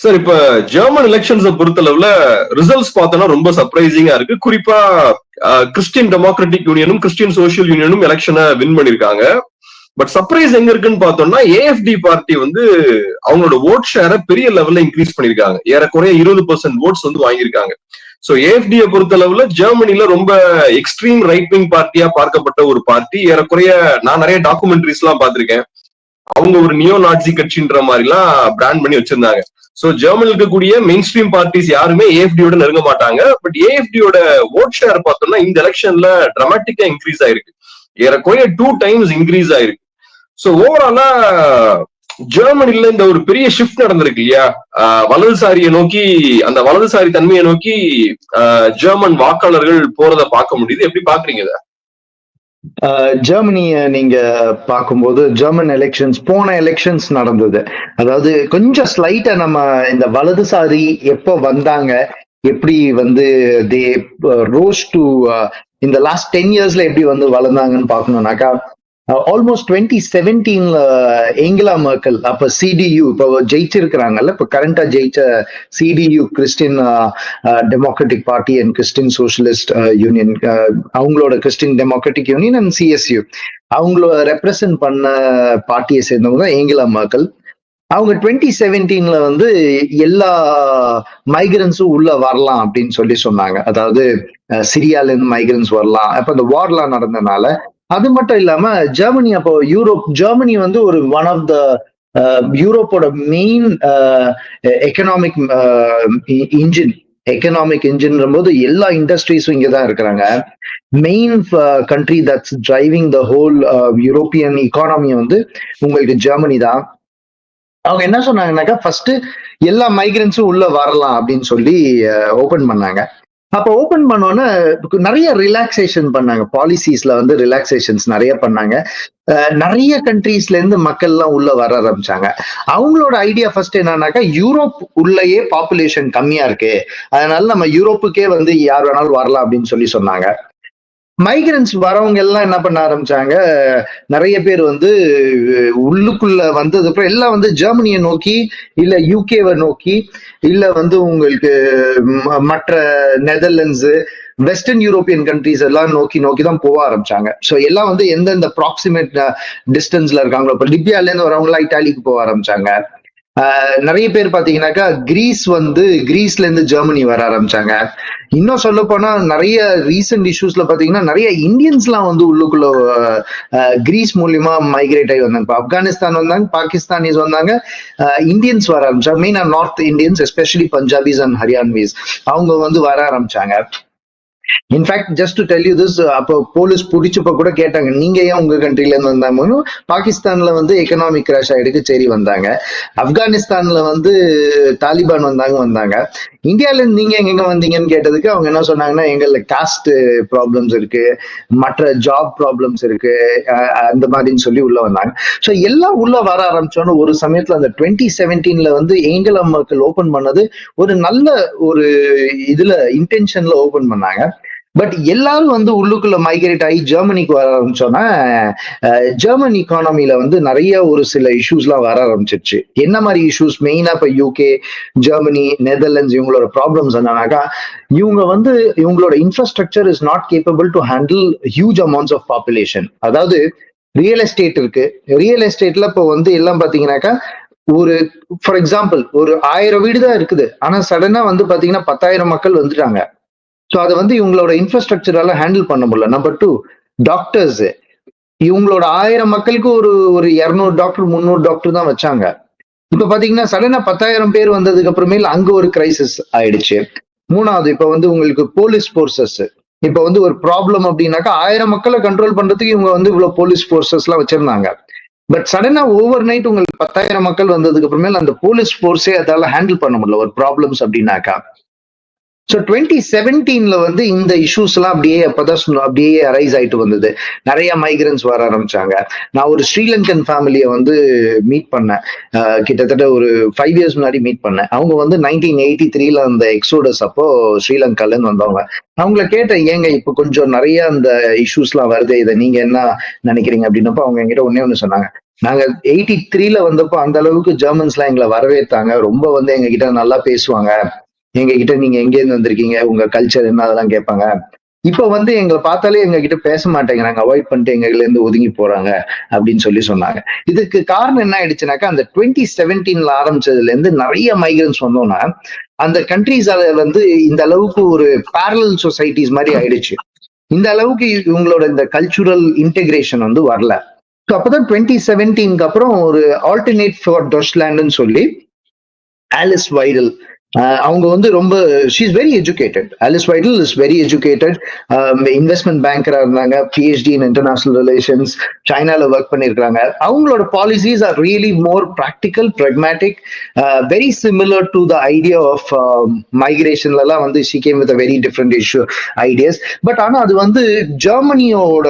Sir இப்ப German எலெக்ஷன்ஸை பொறுத்தளவுல results பார்த்தோம்னா ரொம்ப சர்ப்ரைசிங்கா இருக்கு. குறிப்பா கிறிஸ்டியன் டெமோக்ராட்டிக் யூனியனும் கிறிஸ்டியன் சோசியல் யூனியனும் எலெக்ஷனை வின் பண்ணிருக்காங்க. பட் சர்ப்ரைஸ் எங்க இருக்குன்னு பார்த்தோம்னா ஏஎஃப்டி பார்ட்டி வந்து அவங்களோட ஓட் ஷேரை பெரிய லெவல்ல இன்க்ரீஸ் பண்ணிருக்காங்க. ஏறக்குறைய இருபது பர்சன்ட் ஓட்ஸ் வந்து வாங்கியிருக்காங்க. சோ ஏஎஃப்டியை பொறுத்தளவுல ஜெர்மனில ரொம்ப எக்ஸ்ட்ரீம் ரைட் விங் பார்ட்டியா பார்க்கப்பட்ட ஒரு பார்ட்டி ஏறக்குறைய நான் நிறைய டாக்குமெண்ட்ரிஸ் எல்லாம் பார்த்திருக்கேன். அவங்க ஒரு நியோ நாட்சி கட்சின்ற மாதிரி எல்லாம் பிராண்ட் பண்ணி வச்சிருந்தாங்க. சோ ஜெர்மனில் இருக்கக்கூடிய மெயின் ஸ்ட்ரீம் பார்ட்டிஸ் யாருமே ஏஎஃப்டியோட நெருங்க மாட்டாங்க. பட் ஏஎஃப்டியோட ஓட் ஷேர் பார்த்தோம்னா இந்த எலெக்ஷன்ல டிராமட்டிக்கா இன்க்ரீஸ் ஆயிருக்கு. ஏறக்குறைய டூ டைம்ஸ் இன்க்ரீஸ் ஆயிருக்கு. சோ ஓவராலா ஜெர்மனில இந்த ஒரு பெரிய ஷிஃப்ட் நடந்திருக்கு இல்லையா? வலதுசாரியை நோக்கி அந்த வலதுசாரி தன்மையை நோக்கி ஜெர்மன் வாக்காளர்கள் போறத பார்க்க முடியுது. எப்படி பாக்குறீங்க இதை? ஜெர்மனிய நீங்க பார்க்கும்போது ஜெர்மன் எலெக்ஷன்ஸ் போன எலெக்ஷன்ஸ் நடந்தது. அதாவது கொஞ்சம் ஸ்லைட்டா நம்ம இந்த வலதுசாரி எப்போ வந்தாங்க எப்படி வந்து தே ரோஸ் டு இந்த லாஸ்ட் டென் இயர்ஸ்ல எப்படி வந்து வளர்ந்தாங்கன்னு பார்க்கணும்னாக்கா ஆல்மோஸ்ட் டுவெண்ட்டி செவன்டீன்ல ஏங்கிலா மர்க்கல் அப்ப சிடியு இப்போ ஜெயிச்சிருக்கிறாங்கல்ல இப்போ கரண்டா ஜெயிச்ச CDU Christian democratic party and Christian socialist union அவங்களோட Christian democratic union and CSU அவங்கள ரெப்ரசன்ட் பண்ண பார்ட்டியை சேர்ந்தவங்க தான் ஏங்கிலா மர்க்கல் அவங்க டுவெண்ட்டி செவன்டீன்ல வந்து எல்லா மைக்ரன்ஸும் உள்ள வரலாம் அப்படின்னு சொல்லி சொன்னாங்க. அதாவது uh, சிரியால இருந்து மைக்ரன்ஸ் வரலாம். அப்ப அந்த வார்லாம் நடந்தனால அது மட்டும் இல்லாம ஜெர்மனி அப்போ யூரோப் ஜெர்மனி வந்து ஒரு one of the யூரோப்போட main economic engine economic engine போது எல்லா இண்டஸ்ட்ரீஸும் இங்கே தான் இருக்கிறாங்க. Main country that's driving the whole European economy வந்து உங்களுக்கு ஜெர்மனி தான். அவங்க என்ன சொன்னாங்கன்னாக்கா ஃபர்ஸ்ட் எல்லா மைக்ரன்ஸும் உள்ள வரலாம் அப்படின்னு சொல்லி ஓபன் பண்ணாங்க. அப்போ ஓபன் பண்ணோன்னே நிறைய ரிலாக்ஸேஷன் பண்ணாங்க. பாலிசிஸ்ல வந்து ரிலாக்ஸேஷன்ஸ் நிறைய பண்ணாங்க. நிறைய கண்ட்ரீஸ்ல இருந்து மக்கள் எல்லாம் உள்ள வர ஆரம்பிச்சாங்க. அவங்களோட ஐடியா ஃபர்ஸ்ட் என்னன்னாக்கா யூரோப் உள்ளேயே பாப்புலேஷன் கம்மியா இருக்கு. அதனால நம்ம யூரோப்புக்கே வந்து யார் வேணாலும் வரலாம் அப்படின்னு சொல்லி சொன்னாங்க. மைக்ரன்ஸ் வரவங்க எல்லாம் என்ன பண்ண ஆரம்பிச்சாங்க? நிறைய பேர் வந்து உள்ளுக்குள்ள வந்தது அப்புறம் எல்லாம் வந்து ஜெர்மனியை நோக்கி இல்ல யூகேவை நோக்கி இல்ல வந்து உங்களுக்கு மற்ற நெதர்லாண்ட்ஸு வெஸ்டர்ன் யூரோப்பியன் கண்ட்ரிஸ் எல்லாம் நோக்கி நோக்கி தான் போக ஆரம்பிச்சாங்க. ஸோ எல்லாம் வந்து எந்தெந்த ப்ராக்சிமேட் டிஸ்டன்ஸ்ல uh, இருக்காங்களோ இப்போ லிபியால இருந்து வரவங்களாம் இட்டாலிக்கு போக ஆரம்பிச்சாங்க. நிறைய பேர் பாத்தீங்கன்னாக்கா கிரீஸ் வந்து கிரீஸ்ல இருந்து ஜெர்மனி வர ஆரம்பிச்சாங்க. இன்னும் சொல்ல போனா நிறைய ரீசெண்ட் இஷ்யூஸ்ல பாத்தீங்கன்னா நிறைய இந்தியன்ஸ் எல்லாம் வந்து உள்ளுக்குள்ள கிரீஸ் மூலியமா மைக்ரேட் ஆகி வந்தாங்க. இப்போ ஆப்கானிஸ்தான் வந்தாங்க பாகிஸ்தானிஸ் வந்தாங்க இந்தியன்ஸ் வர ஆரம்பிச்சாங்க. மெயினா north Indians especially Punjabis and Haryanvis அவங்க வந்து வர ஆரம்பிச்சாங்க. In fact just to tell you this அப்போ போலீஸ் பிடிச்சப்ப கூட கேட்டாங்க. நீங்க ஏன் உங்க கண்ட்ரில இருந்து வந்தாங்க? பாகிஸ்தான்ல வந்து எக்கனாமிக் கிராஷ் ஆயிடுக்கு சரி வந்தாங்க. ஆப்கானிஸ்தான்ல வந்து தாலிபான் வந்தாங்க வந்தாங்க. இந்தியால இருந்து நீங்க எங்க வந்தீங்கன்னு கேட்டதுக்கு அவங்க என்ன சொன்னாங்கன்னா எங்கள்ல காஸ்ட் ப்ராப்ளம்ஸ் இருக்கு மற்ற ஜாப் ப்ராப்ளம்ஸ் இருக்கு அந்த மாதிரின்னு சொல்லி உள்ள வந்தாங்க. ஸோ எல்லாம் உள்ள வர ஆரம்பிச்சோன்னு ஒரு சமயத்துல அந்த டுவெண்ட்டி செவன்டீன்ல வந்து ஏங்கல் அம்மாக்கள் ஓபன் பண்ணது ஒரு நல்ல ஒரு இதுல இன்டென்ஷன்ல ஓபன் பண்ணாங்க. பட் எல்லாரும் வந்து உள்ளுக்குள்ள மைக்ரேட் ஆகி ஜெர்மனிக்கு வர ஆரம்பிச்சோன்னா ஜெர்மன் இக்கானமில வந்து நிறைய ஒரு சில இஷ்யூஸ்லாம் வர ஆரம்பிச்சிருச்சு. என்ன மாதிரி இஷ்யூஸ் மெயினா இப்ப யூகே ஜெர்மனி நெதர்லாண்ட்ஸ் இவங்களோட ப்ராப்ளம்ஸ் என்னன்னாக்கா இவங்க வந்து இவங்களோட infrastructure is not capable to handle huge amounts of population அதாவது ரியல் எஸ்டேட் இருக்கு. ரியல் எஸ்டேட்ல இப்போ வந்து எல்லாம் பாத்தீங்கன்னாக்கா ஒரு ஃபார் எக்ஸாம்பிள் ஒரு ஆயிரம் வீடு தான் இருக்குது. ஆனா சடனா வந்து பாத்தீங்கன்னா பத்தாயிரம் மக்கள் வந்துட்டாங்க. ஸோ அதை வந்து இவங்களோட இன்ஃப்ராஸ்ட்ரக்சரால ஹேண்டில் பண்ண முடியல. நம்பர் டூ டாக்டர்ஸ் இவங்களோட ஆயிரம் மக்களுக்கு ஒரு ஒரு இரநூறு டாக்டர் முந்நூறு டாக்டர் தான் வச்சாங்க. இப்ப பாத்தீங்கன்னா சடனா பத்தாயிரம் பேர் வந்ததுக்கு அப்புறமேல அங்க ஒரு கிரைசிஸ் ஆயிடுச்சு. மூணாவது இப்ப வந்து உங்களுக்கு போலீஸ் போர்சஸ் இப்ப வந்து ஒரு ப்ராப்ளம் அப்படின்னாக்கா ஆயிரம் மக்களை கண்ட்ரோல் பண்றதுக்கு இவங்க வந்து இவ்வளவு போலீஸ் போர்சஸ் எல்லாம் வச்சிருந்தாங்க. பட் சடனா ஓவர் நைட் உங்களுக்கு பத்தாயிரம் மக்கள் வந்ததுக்கு அப்புறமேல அந்த போலீஸ் போர்ஸே அதால ஹேண்டில் பண்ண முடியல. ஒரு ப்ராப்ளம்ஸ் அப்படின்னாக்கா. ஸோ டுவெண்ட்டி செவன்டீன்ல வந்து இந்த இஷ்யூஸ் எல்லாம் அப்படியே அப்பதான் அப்படியே அரைஸ் ஆயிட்டு வந்தது. நிறைய மைக்ரன்ஸ் வர ஆரம்பிச்சாங்க. நான் ஒரு ஸ்ரீலங்கன் ஃபேமிலியை வந்து மீட் பண்ணேன். கிட்டத்தட்ட ஒரு ஃபைவ் இயர்ஸ் முன்னாடி மீட் பண்ணேன். அவங்க வந்து நைன்டீன் எயிட்டி த்ரீல அந்த எக்ஸோடஸ் அப்போ ஸ்ரீலங்கால இருந்து வந்தவங்க. அவங்கள கேட்டேன் ஏங்க இப்போ கொஞ்சம் நிறைய அந்த இஷ்யூஸ்லாம் வருது. இதை நீங்க என்ன நினைக்கிறீங்க? அப்படின்னப்போ அவங்க என்கிட்ட ஒன்னே ஒன்று சொன்னாங்க. நாங்க எயிட்டி த்ரீல வந்தப்போ அந்த அளவுக்கு ஜெர்மன்ஸ்லாம் எங்களை வரவேற்றாங்க. ரொம்ப வந்து எங்ககிட்ட நல்லா பேசுவாங்க. எங்க கிட்ட நீங்க எங்கேருந்து வந்திருக்கீங்க? உங்க கல்ச்சர் என்ன? அதெல்லாம் கேட்பாங்க. இப்ப வந்து எங்களை பார்த்தாலே எங்க கிட்ட பேச மாட்டேங்கிறாங்க. அவாய்ட் பண்ணிட்டு எங்க இருந்து ஒதுங்கி போறாங்க அப்படின்னு சொல்லி சொன்னாங்க. இதுக்கு காரணம் என்ன ஆயிடுச்சுனாக்கா அந்த டுவெண்ட்டி செவன்டீன்ல ஆரம்பிச்சதுல இருந்து நிறைய மைக்ரன்ஸ் வந்தோம்னா அந்த கண்ட்ரிஸ் வந்து இந்த அளவுக்கு ஒரு பேரலல் சொசைட்டிஸ் மாதிரி ஆயிடுச்சு. இந்த அளவுக்கு இவங்களோட இந்த கல்ச்சுரல் இன்டெகிரேஷன் வந்து வரல. So அப்பதான் டுவெண்ட்டி செவன்டீனுக்கு அப்புறம் ஒரு ஆல்டர்னேட் ஃபார் டொஷ்லேண்ட்னு சொல்லி ஆலிஸ் வைடல் அவங்க வந்து ரொம்ப she's very educated Alice Weidel is very educated investment பேங்கரா இருந்தாங்க பிஹெச்டி இன் இன்டர்நேஷனல் ரிலேஷன்ஸ் சைனால ஒர்க் பண்ணிருக்காங்க அவங்களோட policies are really more practical pragmatic very similar to the idea of மைக்ரேஷன்லலாம் வந்து she came with very different issue ideas but ஆனா அது வந்து ஜெர்மனியோட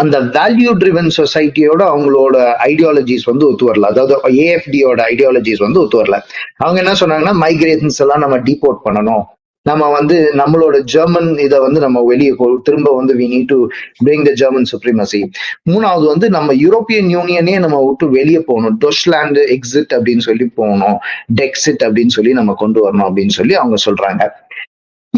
அந்த value driven சொசைட்டியோட அவங்களோட ஐடியாலஜிஸ் வந்து ஒத்து வரல. அதாவது ஏஎஃப்டியோட ஐடியாலஜிஸ் வந்து ஒத்து வரல. அவங்க என்ன சொன்னாங்கன்னா மைக்ரேஷன்ஸ் எல்லாம் நம்ம டிபோர்ட் பண்ணணும். நம்ம வந்து நம்மளோட ஜெர்மன் இதை வந்து நம்ம வெளியே திரும்ப வந்து we need to bring the German supremacy மூணாவது வந்து நம்ம யூரோப்பியன் யூனியனே நம்ம விட்டு வெளியே போகணும். டொஷ்லாண்டு எக்ஸிட் அப்படின்னு சொல்லி போகணும். டெக்ஸிட் அப்படின்னு சொல்லி நம்ம கொண்டு வரணும் அப்படின்னு சொல்லி அவங்க சொல்றாங்க.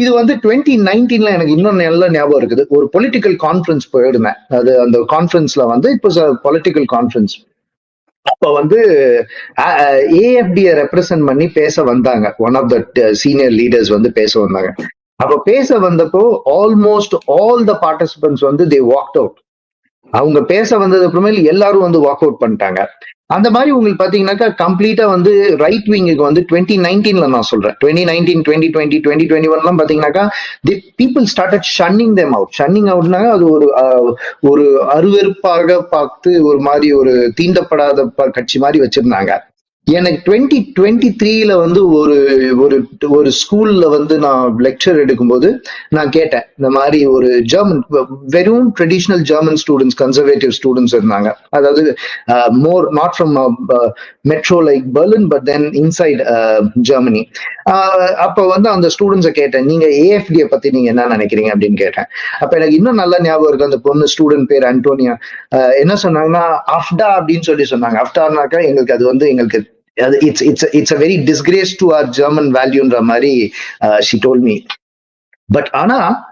இது வந்து டுவெண்ட்டி நைன்டீன்ல எனக்கு இன்னும் நல்ல ஞாபகம் இருக்குது. ஒரு பொலிட்டிக்கல் கான்ஃபரன்ஸ் போயிருந்தேன் அது அந்த கான்ஃபரன்ஸ்ல வந்து இப்போ பொலிட்டிக்கல் கான்ஃபரன்ஸ் அப்ப வந்து ஏஎஃப்டியை ரெப்ரசன்ட் பண்ணி பேச வந்தாங்க. One of the senior leaders வந்து பேச வந்தாங்க. அப்ப பேச வந்தப்போ ஆல்மோஸ்ட் ஆல் த பார்ட்டிசிபென்ட்ஸ் வந்து தே வாக் அவுட் அவங்க பேச வந்தது அப்புறமேல் எல்லாரும் வந்து வாக் அவுட் பண்ணிட்டாங்க. அந்த மாதிரி உங்களுக்கு பாத்தீங்கன்னாக்கா கம்ப்ளீட்டா வந்து ரைட் விங்குக்கு வந்து டுவெண்ட்டி நைன்டீன்ல நான் சொல்றேன். Twenty nineteen twenty twenty twenty twenty ஒன்லாம் பாத்தீங்கன்னாக்கா the people started shunning them out shunning அவுட்னாங்க அது ஒரு ஒரு அருவெறுப்பாக பார்த்து ஒரு மாதிரி ஒரு தீண்டப்படாத கட்சி மாதிரி வச்சிருந்தாங்க. எனக்கு டுவெண்ட்டி டுவெண்ட்டி த்ரீல வந்து ஒரு ஒரு ஒரு ஸ்கூல்ல வந்து நான் லெக்சர் எடுக்கும்போது நான் கேட்டேன் இந்த மாதிரி ஒரு ஜெர்மன் வெறும் traditional German students conservative students இருந்தாங்க. அதாவது more not from metro like Berlin but then inside Germany அப்போ வந்து அந்த ஸ்டூடெண்ட்ஸை கேட்டேன் நீங்க ஏஎஃப்டியை பத்தி நீங்க என்ன நினைக்கிறீங்க? அப்படின்னு கேட்டேன். அப்ப எனக்கு இன்னும் நல்ல ஞாபகம் இருக்கு அந்த பொண்ணு ஸ்டூடெண்ட் பேர் அன்டோனியா uh, என்ன சொன்னாங்கன்னா அஃப்டா அப்படின்னு சொல்லி சொன்னாங்க. அஃப்டானாக்கா எங்களுக்கு அது வந்து எங்களுக்கு it's it's a, it's a very disgrace to our German value, Ramari. Uh, she told me. But Anna,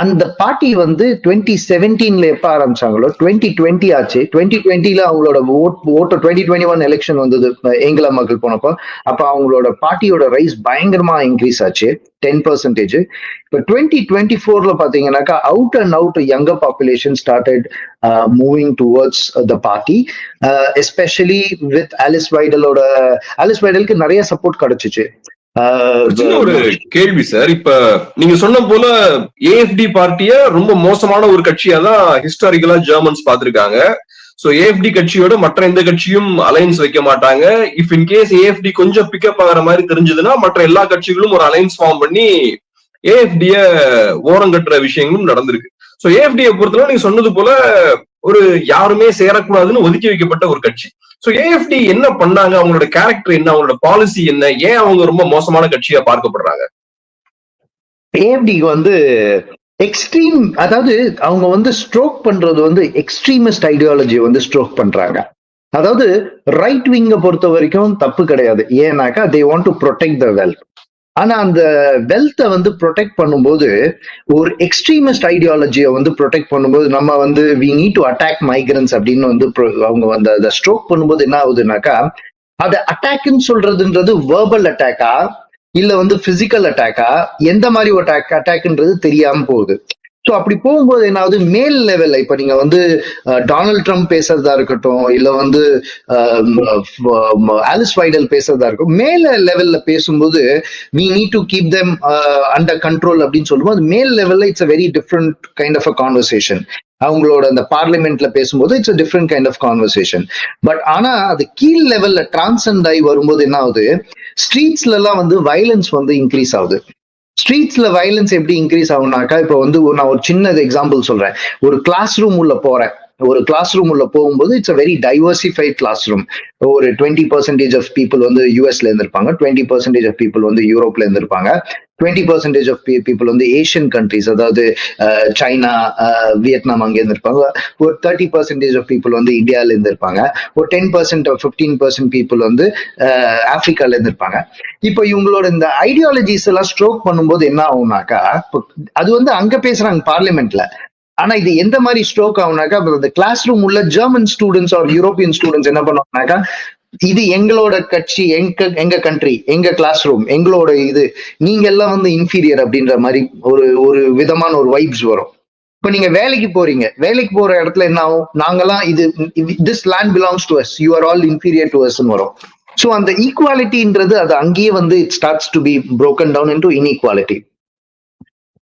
அந்த பார்ட்டி வந்து டுவெண்ட்டி செவன்டீன்ல எப்ப ஆரம்பிச்சாங்களோ? டுவெண்ட்டி டுவெண்ட்டி ஆச்சு. டுவெண்ட்டி டுவெண்ட்டில அவங்களோட ஓட் ஓட்டு டுவெண்ட்டி டுவெண்ட்டி ஒன் எலெக்ஷன் வந்தது ஏங்கிலா மக்கள் போனப்போ. அப்ப அவங்களோட பார்ட்டியோட ரைஸ் பயங்கரமா இன்க்ரீஸ் ஆச்சு. டென் பர்சன்டேஜ் இப்போ டுவெண்ட்டி டுவெண்ட்டி ஃபோர்ல பாத்தீங்கன்னாக்கா out and out younger population started moving towards the party especially with Alice வைடலோட Alice வைடலுக்கு நிறைய சப்போர்ட் கிடைச்சிச்சு. சின்ன ஒரு கேள்வி சார். இப்ப நீங்க சொன்ன போல ஏஎஃப்டி பார்ட்டிய ரொம்ப மோசமான ஒரு கட்சியா தான் ஹிஸ்டாரிக்கலா ஜெர்மன்ஸ் பார்த்திருக்காங்க. சோ ஏஎஃப்டி கட்சியோட மற்ற எந்த கட்சியும் அலைன்ஸ் வைக்க மாட்டாங்க. இஃப் இன் கேஸ் ஏஎஃப்டி கொஞ்சம் பிக்கப் ஆகிற மாதிரி தெரிஞ்சதுன்னா மற்ற எல்லா கட்சிகளும் ஒரு அலைன்ஸ் ஃபார்ம் பண்ணி ஏஎஃப்டிய ஓரம் கட்டுற விஷயங்களும் நடந்திருக்கு. சோ ஏஎஃப்டியை பொறுத்தவரை நீங்க சொன்னது போல ஒரு யாருமே சேரக்கூடாதுன்னு ஒதுக்கி வைக்கப்பட்ட ஒரு கட்சி. சோ ஏஎஃப்டி என்ன பண்ணாங்க? அவங்களோட கேரக்டர் என்ன? அவங்களோட பாலிசி என்ன? ஏன் அவங்க ரொம்ப மோசமான கட்சியா பார்க்கப்படுறாங்க? ஏஎஃப்டிக்கு வந்து எக்ஸ்ட்ரீம் அதாவது அவங்க வந்து ஸ்ட்ரோக் பண்றது வந்து எக்ஸ்ட்ரீமிஸ்ட் ஐடியாலஜி வந்து ஸ்ட்ரோக் பண்றாங்க. அதாவது ரைட் விங்கை பொறுத்த வரைக்கும் தப்பு கிடையாது. ஏன்னாக்கா they want to protect the wealth ஆனா அந்த வெல்த்தை வந்து ப்ரொடெக்ட் பண்ணும்போது ஒரு எக்ஸ்ட்ரீமிஸ்ட் ஐடியாலஜியை வந்து ப்ரொடெக்ட் பண்ணும்போது நம்ம வந்து we need to attack migrants அப்படின்னு வந்து அவங்க வந்து அதை ஸ்ட்ரோக் பண்ணும்போது என்ன ஆகுதுனாக்கா அதை அட்டாக்னு சொல்றதுன்றது வேர்பல் அட்டாக்கா இல்ல வந்து பிசிக்கல் அட்டாக்கா எந்த மாதிரி ஒரு அட்டாக் அட்டாக்ன்றது தெரியாம போகுது. ஸோ அப்படி போகும்போது என்னாவது மேல் லெவல்ல இப்ப நீங்க வந்து டொனால்ட் ட்ரம்ப் பேசுறதா இருக்கட்டும் இல்ல வந்து ஆலிஸ் வைடல் பேசுறதா இருக்கும் மேல லெவல்ல பேசும்போது we need to keep them under control அப்படின்னு சொல்லும்போது மேல் லெவல்ல it's a very different kind of a conversation அவங்களோட அந்த பார்லிமெண்ட்ல பேசும்போது it's a different kind of conversation but ஆனா அது கீழ் லெவல்ல டிரான்சண்ட் ஆகி வரும்போது என்ன ஆகுது ஸ்ட்ரீட்ஸ்ல எல்லாம் வந்து வயலன்ஸ் வந்து இன்க்ரீஸ் ஆகுது. ஸ்ட்ரீட்ஸ்ல வயலன்ஸ் எப்படி இன்க்ரீஸ் ஆகும்னாக்கா இப்போ வந்து நான் ஒரு சின்ன எக்ஸாம்பிள் சொல்றேன். ஒரு கிளாஸ் ரூம் உள்ள போறேன். ஒரு கிளாஸ் ரூம் உள்ள போகும்போது it's a very diversified class room ஒரு டுவெண்ட்டி பர்சன்டேஜ் ஆஃப் பீப்புள் வந்து யூஎஸ்ல இருந்திருப்பாங்க டுவெண்ட்டி பர்சன்டேஜ் ஆஃப் பீப்புள் வந்து யூரோப்ல இருந்திருப்பாங்க டுவெண்ட்டி பர்சன்டேஜ் ஆஃப் பீப்புள் வந்து ஏஷியன் கண்ட்ரிஸ் அதாவது சைனா வியட்நாம் அங்கே இருந்திருப்பாங்க ஒரு தேர்ட்டி பர்சன்டேஜ் ஆஃப் பீப்புள் வந்து இந்தியால இருந்திருப்பாங்க ஒரு ten percent fifteen percent people வந்து அஹ், ஆப்பிரிக்கால இருந்திருப்பாங்க. இப்போ இவங்களோட இந்த ஐடியாலஜிஸ் எல்லாம் ஸ்ட்ரோக் பண்ணும்போது என்ன ஆகும்னாக்கா அது வந்து அங்க பேசுறாங்க பார்லிமெண்ட்ல ஆனா இது எந்த மாதிரி ஸ்ட்ரோக் ஆகுனாக்கா அந்த கிளாஸ் ரூம் உள்ள German students are European students என்ன பண்ணுவாங்கனாக்கா இது எங்களோட கட்சி எங்க எங்க கண்ட்ரி எங்க கிளாஸ் ரூம் எங்களோட இது நீங்க எல்லாம் வந்து இன்ஃபீரியர் அப்படின்ற மாதிரி ஒரு ஒரு விதமான ஒரு வைப்ஸ் வரும். இப்ப நீங்க வேலைக்கு போறீங்க வேலைக்கு போற இடத்துல என்ன ஆகும்? நாங்கெல்லாம் இது this land belongs to us you are all inferior to us வரும். ஸோ அந்த ஈக்குவாலிட்டின்றது அது அங்கேயே வந்து it starts to be broken down into inequality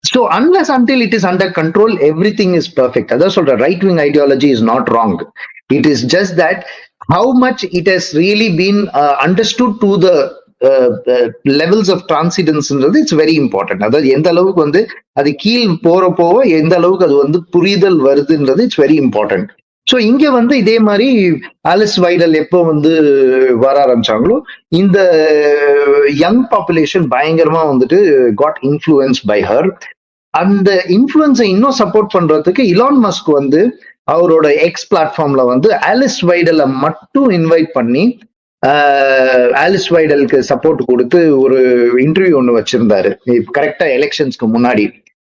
so unless until it is under control every thing is perfect அதான் சொல்ற right wing ideology is not wrong it is just that how much it has really been understood to the levels of டிரான்சிடன்ஸ்ன்றது it's very important அதாவது எந்த அளவுக்கு வந்து அது கீழ் போற போக எந்த அளவுக்கு அது வந்து புரிதல் வருதுன்றது இட்ஸ் வெரி இம்பார்ட்டன்ட் ஸோ இங்க வந்து இதே மாதிரி ஆலிஸ் வைடல் எப்போ வந்து வர ஆரம்பிச்சாங்களோ இந்த uh, யங் பாப்புலேஷன் பயங்கரமா வந்துட்டு காட் இன்ஃப்ளூயன்ஸ் பை ஹர் அந்த இன்ஃப்ளூயன்ஸை இன்னும் சப்போர்ட் பண்றதுக்கு இலான் மஸ்க் வந்து அவரோட எக்ஸ் பிளாட்ஃபார்ம்ல வந்து ஆலிஸ் வைடலை மட்டும் இன்வைட் பண்ணி ஆலிஸ் வைடலுக்கு சப்போர்ட் கொடுத்து ஒரு இன்டர்வியூ ஒன்று வச்சிருந்தாரு. கரெக்டா எலெக்ஷன்ஸ்க்கு முன்னாடி.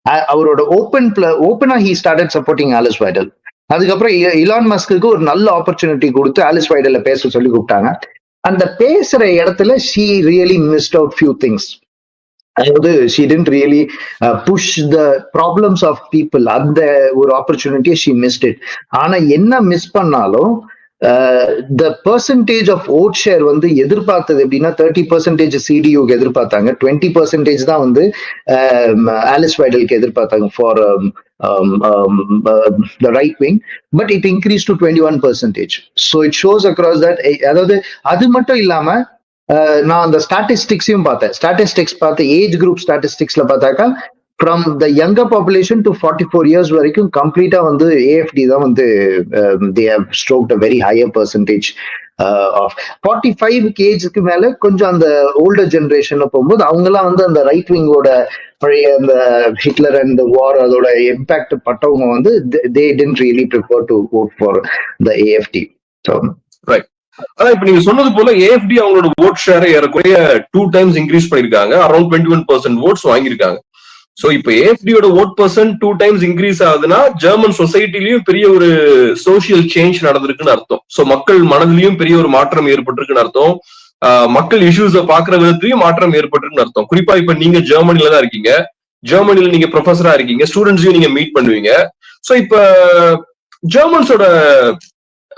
அவரோட ஓப்பன் ஓப்பனா he started supporting Alice Weidel அதுக்கப்புறம் இ- இலான் மஸ்க்கு ஒரு நல்ல ஆப்பர்ச்சுனிட்டி கொடுத்து ஆலிஸ் வைடல்ல பேச சொல்லி கூப்பிட்டாங்க. அந்த பேசுற இடத்துல she really missed out few things அதாவது she tend really push the problems of people அந்த ஒரு ஆப்பர்ச்சுனிட்டியை ஷீ மிஸ்ட் இட் ஆனா என்ன மிஸ் பண்ணாலும் the percentage of vote share வந்து எதிர்பார்த்தது எப்படின்னா தேர்ட்டி பர்சன்டேஜ் சிடியூக்கு எதிர்பார்த்தாங்க. டுவெண்ட்டி பர்சன்டேஜ் தான் வந்து um, ஆலிஸ் வைடலுக்கு எதிர்பார்த்தாங்க for the right wing but it increase to twenty one percentage so it shows across that அதாவது அது மட்டும் இல்லாம நான் அந்த ஸ்டாட்டிஸ்டிக்ஸையும் பார்த்தேன். ஸ்டாட்டிஸ்டிக்ஸ் பார்த்து ஏஜ் குரூப் ஸ்டாட்டிஸ்டிக்ஸ்ல பார்த்தாக்கா from the younger population to forty four years வரைக்கும் கம்ப்ளீட்டா வந்து ஏஎஃப்டி தான் வந்து they have stroke a very higher percentage of forty five கேஜுக்கு மேல கொஞ்சம் அந்த ஓல்டர் ஜென்ரேஷன் போகும்போது அவங்கெல்லாம் வந்து அந்த ரைட் விங்கோட பழைய அந்த ஹிட்லர் அண்ட் வார் அதோட இம்பாக்ட் பட்டவங்க வந்து they tend really prefer to vote for the AfD so ஆனா இப்ப நீங்க சொன்னது போல ஏஎஃப்டி அவங்களோட ஓட் ஷேரை ஏறக்குறைய டூ டைம்ஸ் இன்க்ரீஸ் பண்ணிருக்காங்க around twenty one percent votes வாங்கியிருக்காங்க. சோ இப்ப ஏஎஃப்டியோட vote percent two times increase ஆகுதுன்னா ஜெர்மன் சொசைட்டிலயும் பெரிய ஒரு சோசியல் சேஞ்ச் நடந்திருக்குன்னு அர்த்தம். சோ மக்கள் மனதிலையும் பெரிய ஒரு மாற்றம் ஏற்பட்டிருக்குன்னு அர்த்தம். ஆஹ் மக்கள் இஷ்யூஸ பாக்குற விதத்திலயும் மாற்றம் ஏற்பட்டிருக்குன்னு அர்த்தம். குறிப்பா இப்ப நீங்க ஜெர்மனில தான் இருக்கீங்க. ஜெர்மனில நீங்க ப்ரொஃபஸரா இருக்கீங்க. ஸ்டூடெண்ட்ஸையும் நீங்க மீட் பண்ணுவீங்க. சோ இப்ப ஜெர்மன்ஸோட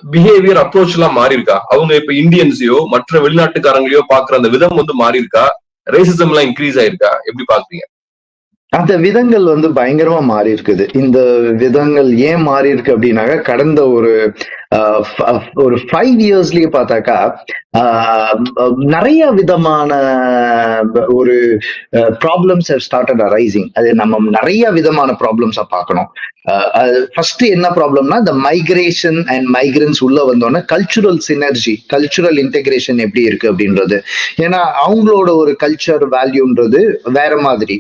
பிஹேவியர் அப்ரோச் எல்லாம் மாறி இருக்கா அவங்க இப்ப இந்தியன்ஸையோ மற்ற வெளிநாட்டுக்காரங்களையோ பாக்குற அந்த விதம் வந்து மாறி இருக்கா ரேசிசம் எல்லாம் இன்க்ரீஸ் ஆயிருக்கா? எப்படி பாக்குறீங்க அந்த விதங்கள் வந்து பயங்கரமா மாறி இருக்குது இந்த விதங்கள் ஏன் மாறி இருக்கு அப்படின்னாக்கா கடந்த ஒரு ஒரு ஃபைவ் இயர்ஸ்லயே பார்த்தாக்கா ஆஹ், நிறைய விதமான ஒரு ப்ராப்ளம்ஸ் ஸ்டார்டட் அரைசிங் அது நம்ம நிறைய விதமான ப்ராப்ளம்ஸா பார்க்கணும். ஃபர்ஸ்ட் என்ன ப்ராப்ளம்னா இந்த மைக்ரேஷன் அண்ட் மைக்ரன்ஸ் உள்ள வந்தோடனே கல்ச்சுரல் சினர்ஜி கல்ச்சுரல் இன்டெகிரேஷன் எப்படி இருக்கு அப்படின்றது. ஏன்னா அவங்களோட ஒரு கல்ச்சர் வேல்யூன்றது வேற மாதிரி.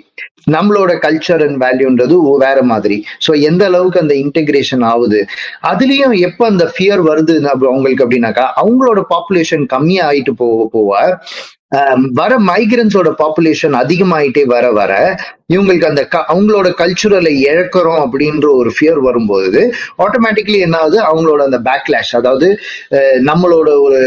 நம்மளோட கல்ச்சர் அண்ட் வேல்யூன்றது வேற மாதிரி. ஸோ எந்த அளவுக்கு அந்த இன்டெகிரேஷன் ஆகுது? அதுலயும் எப்ப அந்த ஃபியர் வருது அவங்களுக்கு அப்படின்னாக்கா அவங்களோட பாப்புலேஷன் கம்மியா ஆயிட்டு போக போக வர மைக்ரன்ஸோட பாப்புலேஷன் அதிகமாயிட்டே வர வர இவங்களுக்கு அந்த க- அவங்களோட கல்ச்சுரலை இழக்கிறோம் அப்படின்ற ஒரு ஃபியர் வரும்போது ஆட்டோமேட்டிக்லி என்ன ஆகுது? அவங்களோட அந்த பேக்லாஷ் அதாவது நம்மளோட ஒரு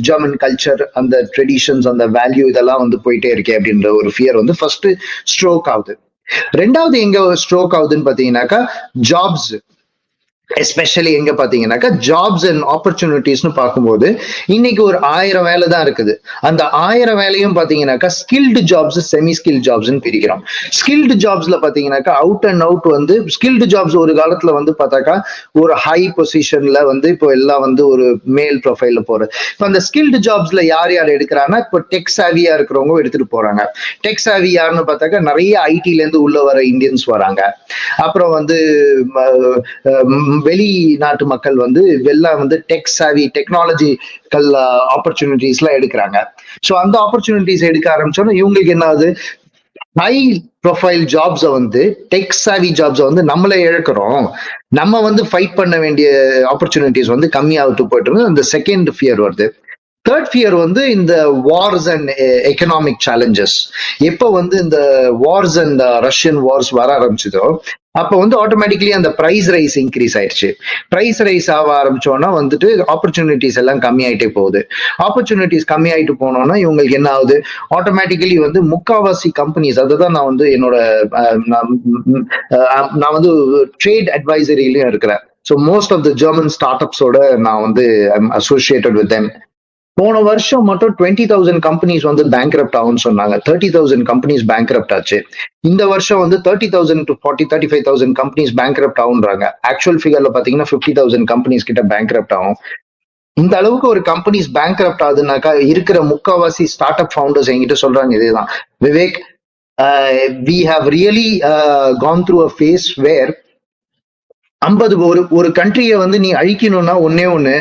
ஜெர்மன் கல்ச்சர் அந்த ட்ரெடிஷன்ஸ் அந்த வேல்யூ இதெல்லாம் வந்து போயிட்டே இருக்கே அப்படின்ற ஒரு ஃபியர் வந்து ஃபர்ஸ்ட் ஸ்ட்ரோக் ஆகுது. ரெண்டாவது எங்க ஸ்ட்ரோக் ஆகுதுன்னு பாத்தீங்கன்னாக்கா ஜாப்ஸ் எஸ்பெஷலி எங்க பாத்தீங்கன்னாக்கா ஜாப்ஸ் அண்ட் ஆப்பர்ச்சுனிட்டிஸ்னு பார்க்கும்போது இன்னைக்கு ஒரு ஆயிரம் வேலை தான் இருக்குது. அந்த ஆயிரம் வேலையும் பாத்தீங்கன்னாக்கா ஸ்கில்டு ஜாப்ஸ் செமி ஸ்கில் ஜாப்ஸ்னு பிரிக்கிறோம். ஸ்கில்டு ஜாப்ஸ்ல பாத்தீங்கன்னாக்கா அவுட் அண்ட் அவுட் வந்து ஸ்கில்டு ஜாப்ஸ் ஒரு காலத்துல வந்து பார்த்தாக்கா ஒரு ஹை பொசிஷன்ல வந்து இப்போ எல்லாம் வந்து ஒரு மேல் ப்ரொஃபைல போறது இப்போ அந்த ஸ்கில்டு ஜாப்ஸ்ல யார் யார் எடுக்கிறாங்கன்னா இப்போ டெக் சாவியா இருக்கிறவங்க எடுத்துட்டு போறாங்க. டெக் சாவி யாருன்னு பார்த்தாக்கா நிறைய ஐடில இருந்து உள்ள வர இந்தியன்ஸ் வராங்க. அப்புறம் வந்து வெளிநாட்டு மக்கள் வந்து வெளில வந்து டெக் சாவி டெக்னாலஜிக்கல் ஆப்பர்ச்சுனிட்டிஸ் எல்லாம் எடுக்கிறாங்க. ஸோ அந்த ஆப்பர்ச்சுனிட்டிஸ் எடுக்க ஆரம்பிச்சோன்னா இவங்களுக்கு என்ன ஆகுது? ஹை ப்ரொஃபைல் ஜாப்ஸை வந்து டெக் சாவி ஜாப்ஸை வந்து நம்மளே இழக்கிறோம். நம்ம வந்து ஃபைட் பண்ண வேண்டிய ஆப்பர்ச்சுனிட்டிஸ் வந்து கம்மியாகிட்டு போயிட்டு அந்த செகண்ட் ஃபியர் வருது. தேர்ட் ஃபியர் வந்து இந்த வார்ஸ் அண்ட் எக்கனாமிக் சேலஞ்சஸ் எப்போ வந்து இந்த வார்ஸ் அண்ட் ரஷ்யன் வார்ஸ் வர ஆரம்பிச்சதோ அப்போ வந்து ஆட்டோமேட்டிக்லி அந்த ப்ரைஸ் ரைஸ் இன்க்ரீஸ் ஆயிடுச்சு ப்ரைஸ் ரைஸ் ஆக ஆரம்பிச்சோன்னா வந்துட்டு ஆப்பர்ச்சுனிட்டிஸ் எல்லாம் கம்மியாயிட்டே போகுது. ஆப்பர்ச்சுனிட்டிஸ் கம்மியாயிட்டு போனோம்னா இவங்களுக்கு என்ன ஆகுது? ஆட்டோமேட்டிக்கலி வந்து முக்காவாசி கம்பெனிஸ் அதுதான் நான் வந்து என்னோட நான் வந்து ட்ரேட் அட்வைசரிலையும் இருக்கிறேன். So most of the German start அப்ஸோட நான் வந்து அசோசியேட்டட் வித் தெம் போன வருஷம் மட்டும் டுவெண்ட்டி தௌசண்ட் கம்பெனிஸ் வந்து பேங்க்ரப்ட் ஆகும்னு சொன்னாங்க. தேர்ட்டி தௌசண்ட் கம்பெனிஸ் பேங்க்ரப்ட் ஆச்சு. இந்த வருஷம் வந்து thirty thousand to forty thirty five thousand companies bankrupt ஆகுன்றாங்க actual ஃபிகர்ல பாத்தீங்கன்னா ஃபிஃப்டி தௌசண்ட் கம்பெனிஸ் கிட்ட பேங்க்ரப்ட் ஆகும். இந்த அளவுக்கு ஒரு கம்பெனிஸ் பேங்க்ரப்ட் ஆகுதுனாக்கா இருக்கிற முக்காவாசி ஸ்டார்ட் அப் ஃபவுண்டர்ஸ் என்கிட்ட சொல்றாங்க இதுதான். Vivek we have really gone through a phase where ஐம்பது ஒரு ஒரு கண்ட்ரியை வந்து நீ அழிக்கணும்னா ஒன்னே ஒன்று